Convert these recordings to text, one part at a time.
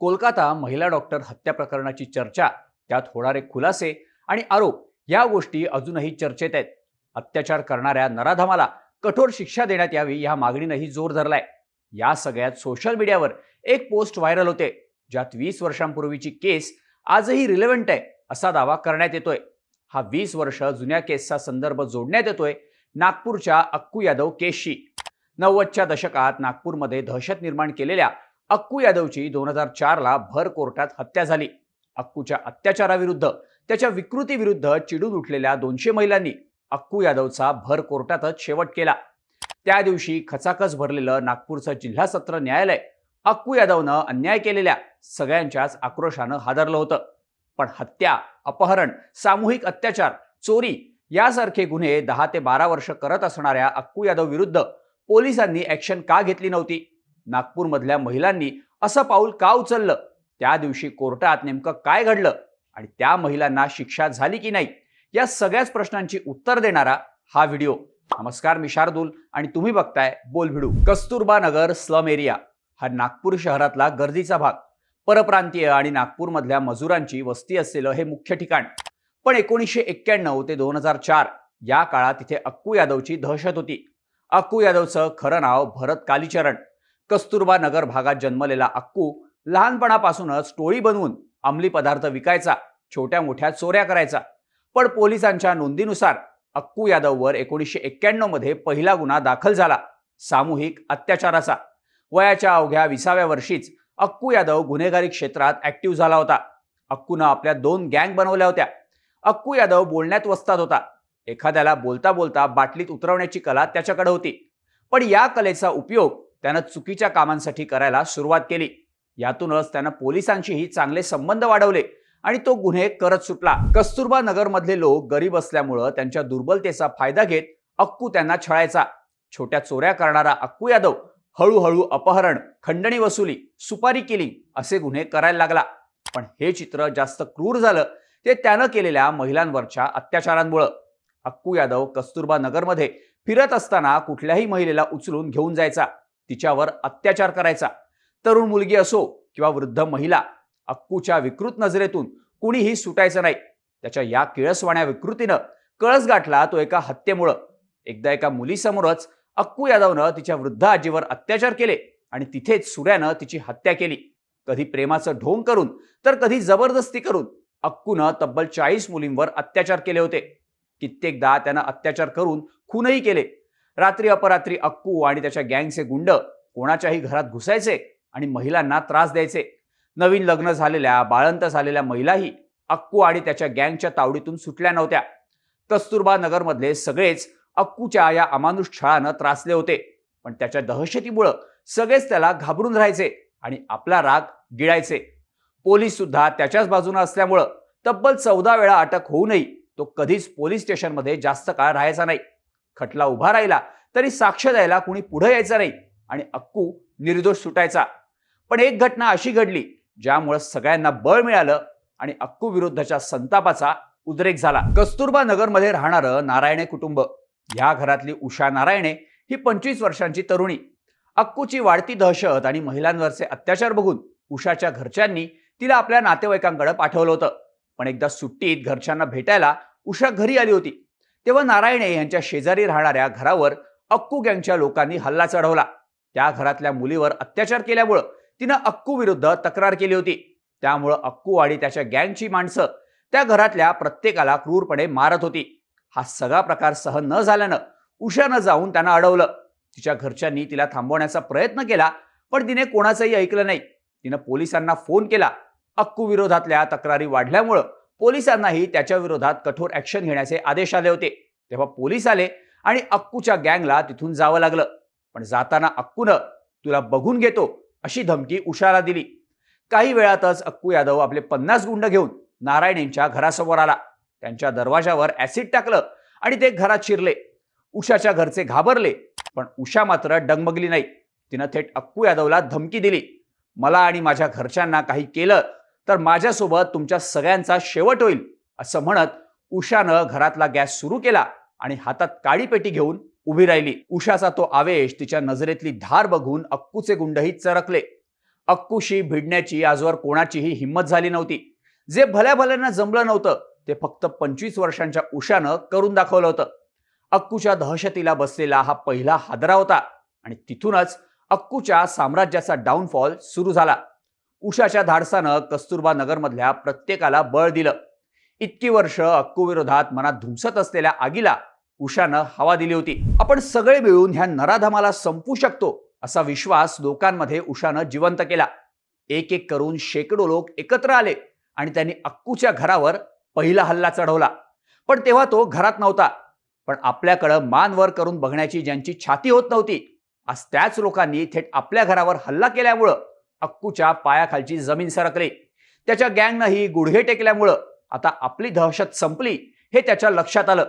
कोलकाता महिला डॉक्टर हत्या प्रकरणाची चर्चा त्यात होणारे खुलासे आणि आरोप या गोष्टी अजूनही चर्चेत आहेत. अत्याचार करणाऱ्या नराधमाला कठोर शिक्षा देण्यात यावी या मागणीनंही जोर धरलाय. या सगळ्यात सोशल मीडियावर एक पोस्ट व्हायरल होते ज्यात वीस वर्षांपूर्वीची केस आजही रिलेव्हंट आहे असा दावा करण्यात येतोय. हा वीस वर्ष जुन्या केसचा संदर्भ जोडण्यात येतोय नागपूरच्या अक्कू यादव केसशी. नव्वदच्या दशकात नागपूरमध्ये दहशत निर्माण केलेल्या अक्कू यादवची दोन हजार चारला भर कोर्टात हत्या झाली. अक्कूच्या अत्याचाराविरुद्ध त्याच्या विकृतीविरुद्ध चिडून उठलेल्या दोनशे महिलांनी अक्कू यादवचा भर कोर्टातच शेवट केला. त्या दिवशी खचाखच भरलेलं नागपूरचं जिल्हा सत्र न्यायालय अक्कू यादवनं अन्याय केलेल्या सगळ्यांच्याच आक्रोशानं हादरलं होतं. पण हत्या अपहरण सामूहिक अत्याचार चोरी यासारखे गुन्हे दहा ते बारा वर्ष करत असणाऱ्या अक्कू यादव विरुद्ध पोलिसांनी ॲक्शन का घेतली नव्हती? नागपूरमधल्या महिलांनी असं पाऊल का उचललं? त्या दिवशी कोर्टात नेमकं काय घडलं? आणि त्या महिलांना शिक्षा झाली की नाही? या सगळ्याच प्रश्नांची उत्तर देणारा हा व्हिडिओ. नमस्कार मी शार्दूल आणि तुम्ही बघताय बोल भिडू कस्तुरबा नगर स्लम एरिया हा नागपूर शहरातला गर्दीचा भाग. परप्रांतीय आणि नागपूरमधल्या मजुरांची वस्ती असलेलं हे मुख्य ठिकाण. पण एकोणीसशे एक्क्याण्णव ते दोन हजार चार या काळात तिथे अक्कू यादवची दहशत होती. अक्कू यादवचं खरं नाव भरत कालीचरण. कस्तुरबा नगर भागात जन्मलेला अक्कू लहानपणापासूनच टोळी बनवून अंमली पदार्थ विकायचा छोट्या मोठ्या चोऱ्या करायचा. पण पोलिसांच्या नोंदीनुसार अक्कू यादववर एकोणीसशे एक्क्याण्णवमध्ये पहिला गुन्हा दाखल झाला सामूहिक अत्याचाराचा. वयाच्या अवघ्या विसाव्या वर्षीच अक्कू यादव गुन्हेगारी क्षेत्रात ऍक्टिव्ह झाला होता. अक्कूनं आपल्या दोन गँग बनवल्या होत्या. अक्कू यादव बोलण्यात वस्तात होता. एखाद्याला बोलता बोलता बाटलीत उतरवण्याची कला त्याच्याकडे होती. पण या कलेचा उपयोग त्यानं चुकीच्या कामांसाठी करायला सुरुवात केली. यातूनच त्यानं पोलिसांशीही चांगले संबंध वाढवले आणि तो गुन्हे करत सुटला. कस्तुरबा नगरमधले लोक गरीब असल्यामुळं त्यांच्या दुर्बलतेचा फायदा घेत अक्कू त्यांना छळायचा. छोट्या चोऱ्या करणारा अक्कू यादव हळूहळू अपहरण खंडणी वसुली सुपारी किलिंग असे गुन्हे करायला लागला. पण हे चित्र जास्त क्रूर झालं. ते त्यानं केलेल्या महिलांवरच्या अत्याचारांमुळं. अक्कू यादव कस्तुरबा नगरमध्ये फिरत असताना कुठल्याही महिलेला उचलून घेऊन जायचा. तिच्यावर अत्याचार करायचा. तरुण मुलगी असो किंवा वृद्ध महिला अक्कूच्या विकृत नजरेतून कुणीही सुटायचं नाही. त्याच्या या किळसवाण्या विकृतीनं कळस गाठला तो एका हत्येमुळं. एकदा एका मुलीसमोरच अक्कू यादवनं तिच्या वृद्ध आजीवर अत्याचार केले आणि तिथेच सूर्यानं तिची हत्या केली. कधी प्रेमाचं ढोंग करून तर कधी जबरदस्ती करून अक्कूनं तब्बल चाळीस मुलींवर अत्याचार केले होते. कित्येकदा त्यानं अत्याचार करून खूनही केले. रात्री अपरात्री अक्कू आणि त्याच्या गँगचे गुंड कोणाच्याही घरात घुसायचे आणि महिलांना त्रास द्यायचे. नवीन लग्न झालेल्या बाळंत झालेल्या महिलाही अक्कू आणि त्याच्या गँगच्या तावडीतून सुटल्या नव्हत्या. कस्तुरबा नगरमधले सगळेच अक्कूच्या या अमानुष छळानं त्रासले होते. पण त्याच्या दहशतीमुळं सगळेच त्याला घाबरून राहायचे आणि आपला राग गिळायचे. पोलीस सुद्धा त्याच्याच बाजूनं असल्यामुळं तब्बल चौदा वेळा अटक होऊनही तो कधीच पोलीस स्टेशनमध्ये जास्त काळ राहायचा नाही. खटला उभा राहिला तरी साक्ष द्यायला कुणी पुढे यायचं नाही आणि अक्कू निर्दोष सुटायचा. पण एक घटना अशी घडली ज्यामुळे सगळ्यांना बळ मिळालं आणि अक्कू विरुद्धच्या संतापाचा उद्रेक झाला. कस्तुरबा नगरमध्ये राहणारं नारायणे कुटुंब. या घरातली उषा नारायणे ही पंचवीस वर्षांची तरुणी. अक्कूची वाढती दहशत आणि महिलांवरचे अत्याचार बघून उषाच्या घरच्यांनी तिला आपल्या नातेवाईकांकडे पाठवलं होतं. पण एकदा सुट्टीत घरच्यांना भेटायला उषा घरी आली होती. तेव्हा नारायणे यांच्या शेजारी राहणाऱ्या घरावर अक्कू गँगच्या लोकांनी हल्ला चढवला. त्या घरातल्या मुलीवर अत्याचार केल्यामुळं तिनं अक्कू विरुद्ध तक्रार केली होती. त्यामुळं अक्कू आणि त्याच्या गँगची माणसं त्या घरातल्या प्रत्येकाला क्रूरपणे मारत होती. हा सगळा प्रकार सहन न झाल्यानं उषानं जाऊन त्यांना अडवलं. तिच्या घरच्यांनी तिला थांबवण्याचा प्रयत्न केला पण तिने कोणाचंही ऐकलं नाही. तिनं पोलिसांना फोन केला. अक्कू विरोधातल्या तक्रारी वाढल्यामुळं पोलिसांनाही त्याच्या विरोधात कठोर ऍक्शन घेण्याचे आदेश आले होते. तेव्हा पोलीस आले आणि अक्कूच्या गँगला तिथून जावं लागलं. पण जाताना अक्कूनं तुला बघून घेतो अशी धमकी उषाला दिली. काही वेळातच अक्कू यादव आपले पन्नास गुंड घेऊन नारायण यांच्या घरासमोर आला. त्यांच्या दरवाजावर ऍसिड टाकलं आणि ते घरात शिरले. उषाच्या घरचे घाबरले पण उषा मात्र डगमगली नाही. तिनं थेट अक्कू यादवला धमकी दिली. मला आणि माझ्या घरच्यांना काही केलं तर माझ्यासोबत तुमच्या सगळ्यांचा शेवट होईल असं म्हणत उषानं घरातला गॅस सुरू केला आणि हातात काळी पेटी घेऊन उभी राहिली. उषाचा तो आवेश तिच्या नजरेतली धार बघून अक्कूचे गुंडही चरकले. अक्कूशी भिडण्याची आजवर कोणाचीही हिंमत झाली नव्हती. जे भल्या भल्यांना जमलं नव्हतं ते फक्त पंचवीस वर्षांच्या उषानं करून दाखवलं होतं. अक्कूच्या दहशतीला बसलेला हा पहिला हादरा होता आणि तिथूनच अक्कूच्या साम्राज्याचा डाऊनफॉल सुरू झाला. उषाच्या धाडसानं कस्तुरबा नगरमधल्या प्रत्येकाला बळ दिलं. इतकी वर्ष अक्कू विरोधात मनात धुमसत असलेल्या आगीला उषानं हवा दिली होती. आपण सगळे मिळून ह्या नराधमाला संपू शकतो असा विश्वास लोकांमध्ये उषानं जिवंत केला. एक एक करून शेकडो लोक एकत्र आले आणि त्यांनी अक्कूच्या घरावर पहिला हल्ला चढवला. पण तेव्हा तो घरात नव्हता. पण आपल्याकडं मान वर करून बघण्याची ज्यांची छाती होत नव्हती आज त्याच लोकांनी थेट आपल्या घरावर हल्ला केल्यामुळं अक्कूच्या पायाखालची जमीन सरकली. त्याच्या गँगनंही गुडघे टेकल्यामुळं आता आपली दहशत संपली हे त्याच्या लक्षात आलं.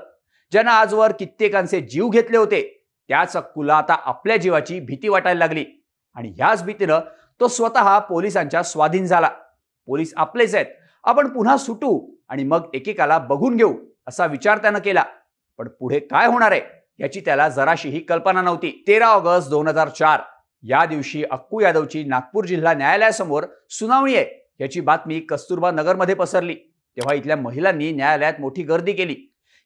ज्यानं आजवर कित्येकांचे जीव घेतले होते त्याच अक्कूला आता आपल्या जीवाची भीती वाटायला लागली. आणि ह्याच भीतीनं तो स्वतः पोलिसांच्या स्वाधीन झाला. पोलीस आपलेच आहेत. आपण पुन्हा सुटू आणि मग एकेकाला बघून घेऊ असा विचार त्यानं केला. पण पुढे काय होणार आहे याची त्याला जराशीही कल्पना नव्हती. तेरा ऑगस्ट दोन हजार चार. या दिवशी अक्कू यादवची नागपूर जिल्हा न्यायालयासमोर सुनावणी आहे याची बातमी कस्तुरबा नगरमध्ये पसरली. तेव्हा इथल्या महिलांनी न्यायालयात मोठी गर्दी केली.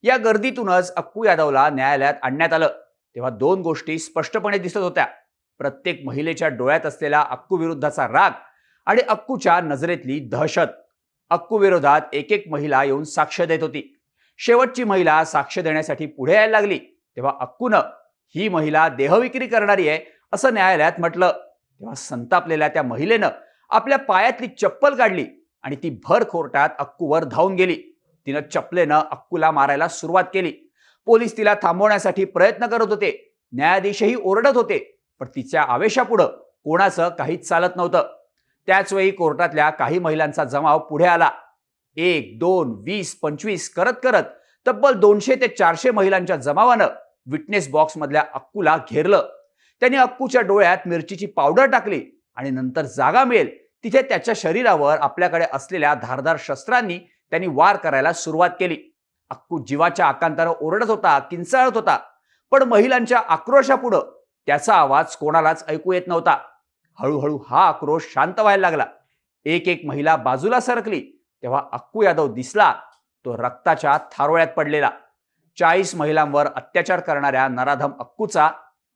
या गर्दीतूनच अक्कू यादवला न्यायालयात आणण्यात आलं. तेव्हा दोन गोष्टी स्पष्टपणे दिसत होत्या. प्रत्येक महिलेच्या डोळ्यात असलेला अक्कू विरुद्धचा राग आणि अक्कूच्या नजरेतली दहशत. अक्कू विरोधात एक एक महिला येऊन साक्ष देत होती. शेवटची महिला साक्ष देण्यासाठी पुढे यायला लागली. तेव्हा अक्कूनं ही महिला देहविक्री करणारी आहे असं न्यायालयात म्हटलं. तेव्हा संतापलेल्या त्या महिलेनं आपल्या पायातली चप्पल काढली आणि ती भर कोर्टात अक्कूवर धावून गेली. तिनं चपलेनं अक्कूला मारायला सुरुवात केली. पोलीस तिला थांबवण्यासाठी प्रयत्न करत होते. न्यायाधीशही ओरडत होते पण तिच्या आवेशापुढं कोणाचं काहीच चालत नव्हतं. त्याचवेळी कोर्टातल्या काही महिलांचा जमाव पुढे आला. एक दोन वीस पंचवीस करत करत तब्बल दोनशे ते चारशे महिलांच्या जमावानं विटनेस बॉक्समधल्या अक्कूला घेरलं. त्यांनी अक्कूच्या डोळ्यात मिरचीची पावडर टाकली आणि नंतर जागा मिळेल. तिथे त्याच्या शरीरावर आपल्याकडे असलेल्या धारदार शस्त्रांनी त्यांनी वार करायला सुरुवात केली. अक्कू जीवाच्या आकांतानं ओरडत होता किंचाळत होता. पण महिलांच्या आक्रोशापुढं त्याचा आवाज कोणालाच ऐकू येत नव्हता. हळूहळू हा आक्रोश शांत व्हायला लागला. एक एक महिला बाजूला सरकली. तेव्हा अक्कू यादव दिसला. तो रक्ताच्या थारोळ्यात पडलेला. चाळीस महिलांवर अत्याचार करणाऱ्या नराधम अक्कूचा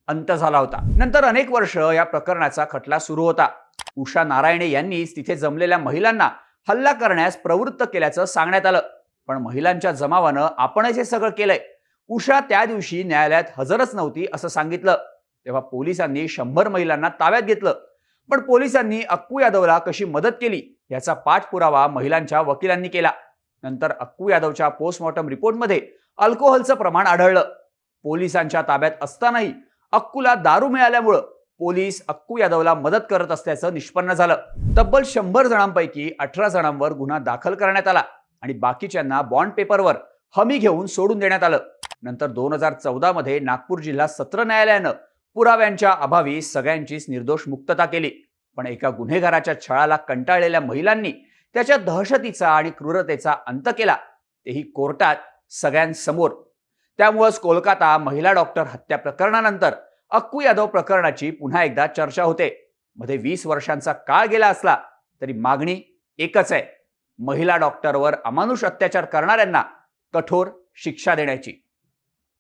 अंत झाला होता. नंतर अनेक वर्ष या प्रकरणाचा खटला सुरू होता. उषा नारायणे यांनीच तिथे जमलेल्या महिलांना हल्ला करण्यास प्रवृत्त केल्याचं सांगण्यात आलं. पण महिलांच्या जमावानं आपणच हे सगळं केलंय. उषा त्या दिवशी न्यायालयात हजरच नव्हती असं सांगितलं. तेव्हा पोलिसांनी शंभर महिलांना ताब्यात घेतलं. पण पोलिसांनी अक्कू यादवला कशी मदत केली याचा पाठपुरावा महिलांच्या वकिलांनी केला. नंतर अक्कू यादवच्या पोस्टमॉर्टम रिपोर्टमध्ये अल्कोहोलचं प्रमाण आढळलं. पोलिसांच्या ताब्यात असतानाही अक्कूला दारू मिळाल्यामुळं पोलीस अक्कू यादवला मदत करत असल्याचं निष्पन्न झालं. तब्बल शंभर जणांपैकी अठरा जणांवर गुन्हा दाखल करण्यात आला आणि बाकीच्यांना बॉन्ड पेपरवर हमी घेऊन सोडून देण्यात आलं. नंतर दोन हजार चौदा मध्ये नागपूर जिल्हा सत्र न्यायालयानं पुराव्यांच्या अभावी सगळ्यांचीच निर्दोष मुक्तता केली. पण एका गुन्हेगाराच्या छळाला कंटाळलेल्या महिलांनी त्याच्या दहशतीचा आणि क्रूरतेचा अंत केला. तेही कोर्टात सगळ्यांसमोर. त्यामुळंच कोलकाता महिला डॉक्टर हत्या प्रकरणानंतर अक्कू यादव प्रकरणाची पुन्हा एकदा चर्चा होते. मध्ये वीस वर्षांचा काळ गेला असला तरी मागणी एकच आहे. महिला डॉक्टरवर अमानुष अत्याचार करणाऱ्यांना कठोर शिक्षा देण्याची.